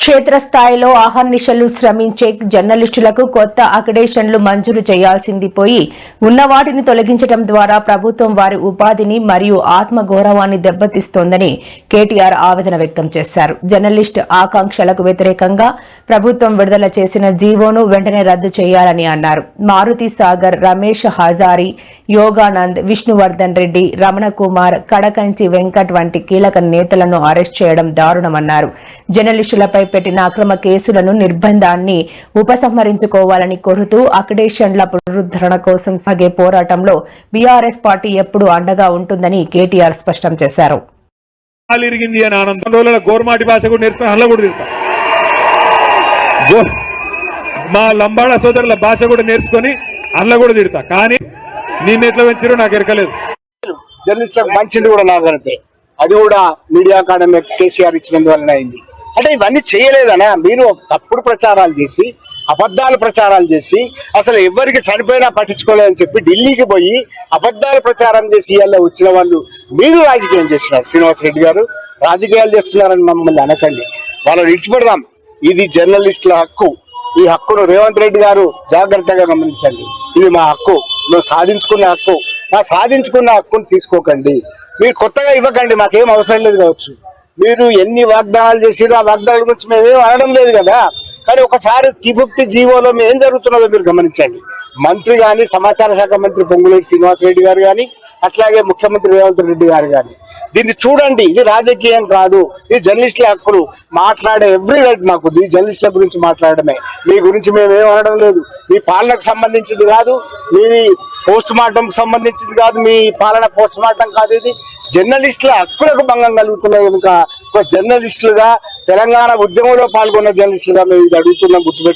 క్షేత్రస్థాయిలో ఆహర్నిశలు శ్రమించే జర్నలిస్టులకు కొత్త అకడేషన్లు మంజూరు చేయాల్సింది పోయి ఉన్న వాటిని తొలగించడం ద్వారా ప్రభుత్వం వారి ఉపాధిని మరియు ఆత్మ గౌరవాన్ని దెబ్బతీస్తోందని కేటీఆర్ ఆవేదన వ్యక్తం చేశారు. జర్నలిస్ట్ ఆకాంక్షలకు వ్యతిరేకంగా ప్రభుత్వం విడుదల చేసిన జీవోను వెంటనే రద్దు చేయాలని అన్నారు. మారుతి సాగర్ రమేష్ హజారి యోగానంద్ విష్ణువర్ధన్ రెడ్డి రమణ కుమార్ కడకంచి వెంకట్ వంటి కీలక నేతలను అరెస్ట్ చేయడం దారుణమన్నారు. జర్నలిస్టులపై పెట్టిన అక్రమ కేసులను నిర్బంధాన్ని ఉపసంహరించుకోవాలని కోరుతూ అకడేషన్ల పునరుద్ధరణ కోసం సాగే పోరాటంలో బీఆర్ఎస్ పార్టీ ఎప్పుడూ అండగా ఉంటుందని కేటీఆర్ స్పష్టం చేశారు. కాలు ఇరిగింది అని ఆనందం. రోజుల గోర్మాటి భాష కూడా నేర్చుకుని హల్ల కూడా తిడతా గో- మా లంబాడ సోదరుల భాష కూడా నేర్చుకొని అల్ల కూడా తిడతా కానీ నిన్న ఎట్లా పెంచారో నాకు ఎరకలేదు. జర్నలిస్టులకు మంచిది కూడా నాకు అది కూడా మీడియా అకాడమీ కేసీఆర్ ఇచ్చినందువలన అయింది. అంటే ఇవన్నీ చేయలేదనా మీరు తప్పుడు ప్రచారాలు చేసి అబద్ధాలు ప్రచారాలు చేసి అసలు ఎవరికి చనిపోయినా పట్టించుకోలేదని చెప్పి ఢిల్లీకి పోయి అబద్ధాలు ప్రచారం చేసి ఇవాళ వచ్చిన వాళ్ళు మీరు రాజకీయం చేస్తున్నారు. శ్రీనివాస్ రెడ్డి గారు రాజకీయాలు చేస్తున్నారని మమ్మల్ని అనకండి. వాళ్ళని విడిచిపెడదాం. ఇది జర్నలిస్టుల హక్కు. ఈ హక్కును రేవంత్ రెడ్డి గారు జాగ్రత్తగా గమనించండి. ఇది మా హక్కు. మేము సాధించుకున్న హక్కు. నా సాధించుకున్న హక్కును తీసుకోకండి. మీరు కొత్తగా ఇవ్వకండి. మాకేం అవసరం లేదు కావచ్చు. మీరు ఎన్ని వాగ్దానాలు చేసిరో ఆ వాగ్దానాల గురించి మేమేం అనడం లేదు కదా. కానీ ఒకసారి టీ ఫిఫ్టీ జీవోలో ఏం జరుగుతున్నదో మీరు గమనించండి. మంత్రి గాని సమాచార శాఖ మంత్రి పొంగులేటి శ్రీనివాస్ రెడ్డి గారు కానీ అట్లాగే ముఖ్యమంత్రి రేవంత్ రెడ్డి గారు కానీ దీన్ని చూడండి ఇది రాజకీయం కాదు ఇది జర్నలిస్టుల హక్కులు. మాట్లాడే ఎవ్రీ రైట్ మాకు ఈ జర్నలిస్టుల గురించి మాట్లాడమే. మీ గురించి మేము ఏం అనడం లేదు. మీ పాలనకు సంబంధించింది కాదు మీ పోస్ట్ మార్టం సంబంధించింది కాదు మీ పాలన పోస్ట్ మార్టం కాదు ఇది. జర్నలిస్టుల హక్కులకు భంగం కలుగుతున్నాయి కనుక ఒక జర్నలిస్టులుగా తెలంగాణ ఉద్యమంలో పాల్గొన్న జర్నలిస్టులుగా మేము ఇది అడుగుతున్నాం గుర్తుపెట్టు